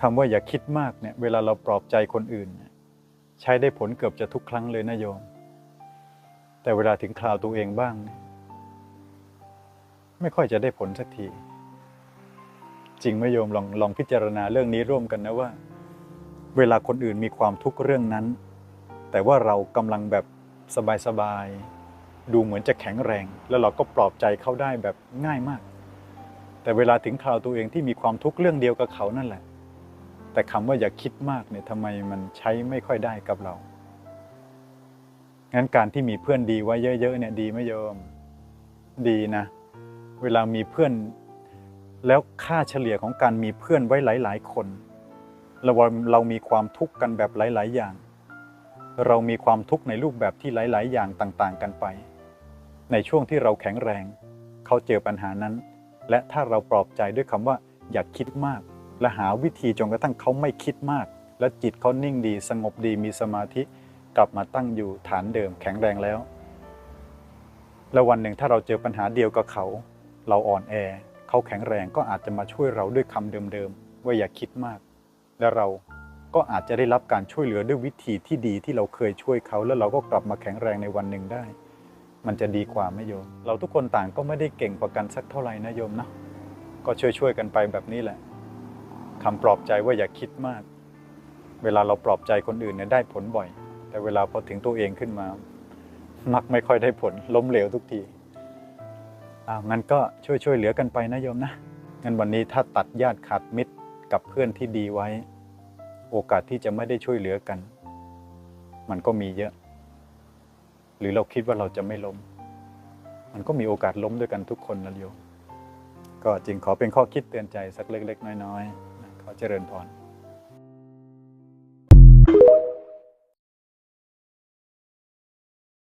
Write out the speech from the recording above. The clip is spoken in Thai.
คำว่าอย่าคิดมากเนี่ยเวลาเราปลอบใจคนอื่น ใช้ได้ผลเกือบจะทุกครั้งเลยนะโยม แต่เวลาถึงคราวตัวเองบ้าง ไม่ค่อยจะได้ผลสักที จริงไหมโยมลองลองพิจารณาเรื่องนี้ร่วมกันนะว่า เวลาคนอื่นมีความทุกข์เรื่องนั้น แต่ว่าเรากำลังแบบสบายๆดูเหมือนจะแข็งแรง แล้วเราก็ปลอบใจเขาได้แบบง่ายมาก แต่เวลาถึงคราวตัวเองที่มีความทุกข์เรื่องเดียวกับเขานั่นแหละ แต่คำว่าอย่าคิดมากเนี่ยทำไมมันใช้ไม่ค่อยได้กับเรา งั้นการที่มีเพื่อนดีไว้เยอะๆเนี่ยดีไหมโยม ดีนะ เวลามีเพื่อน แล้วค่าเฉลี่ยของการมีเพื่อนไว้หลาย ๆ คนเราเรามีความทุกข์กันแบบหลาย ๆ อย่าง เรามีความทุกข์ในรูปแบบที่หลาย ๆ อย่างต่าง ๆ กันไป ในช่วงที่เราแข็งแรง เขาเจอปัญหานั้น และถ้าเราปลอบใจด้วยคำว่าอย่าคิดมาก และหาวิธีจนกระทั่งเขาไม่คิดมาก และจิตเขานิ่งดีสงบดีมีสมาธิกลับมาตั้งอยู่ฐานเดิมแข็งแรงแล้ว แล้ววันหนึ่งถ้าเราเจอปัญหาเดียวกับเขา เราอ่อนแอเขาแข็งแรงก็อาจจะมาช่วยเราด้วยคำเดิมๆว่าอย่าคิดมาก และเราก็อาจจะได้รับการช่วยเหลือด้วยวิธีที่ดีที่เราเคยช่วยเขา แล้วเราก็กลับมาแข็งแรงในวันหนึ่งได้ มันจะดีกว่าไหมโยม เราทุกคนต่างก็ไม่ได้เก่งกว่ากันสักเท่าไหร่นะโยมนะก็ช่วยๆกันไปแบบนี้แหละ คำปลอบใจว่าอย่าคิดมาก เวลาเราปลอบใจคนอื่นเนี่ยได้ผลบ่อย แต่เวลาพอถึงตัวเองขึ้นมา มักไม่ค่อยได้ผลล้มเหลวทุกทีอ้างั้นก็ช่วยช่วยเหลือกันไปนะโยมนะงั้นวันนี้ถ้าตัดญาติขาดมิตรกับเพื่อนที่ดีไว้ โอกาสที่จะไม่ได้ช่วยเหลือกัน มันก็มีเยอะ หรือเราคิดว่าเราจะไม่ล้ม มันก็มีโอกาสล้มด้วยกันทุกคนนะโยมก็จึงขอเป็นข้อคิดเตือนใจสักเล็ก ๆ น้อย ๆ ขอเจริญพร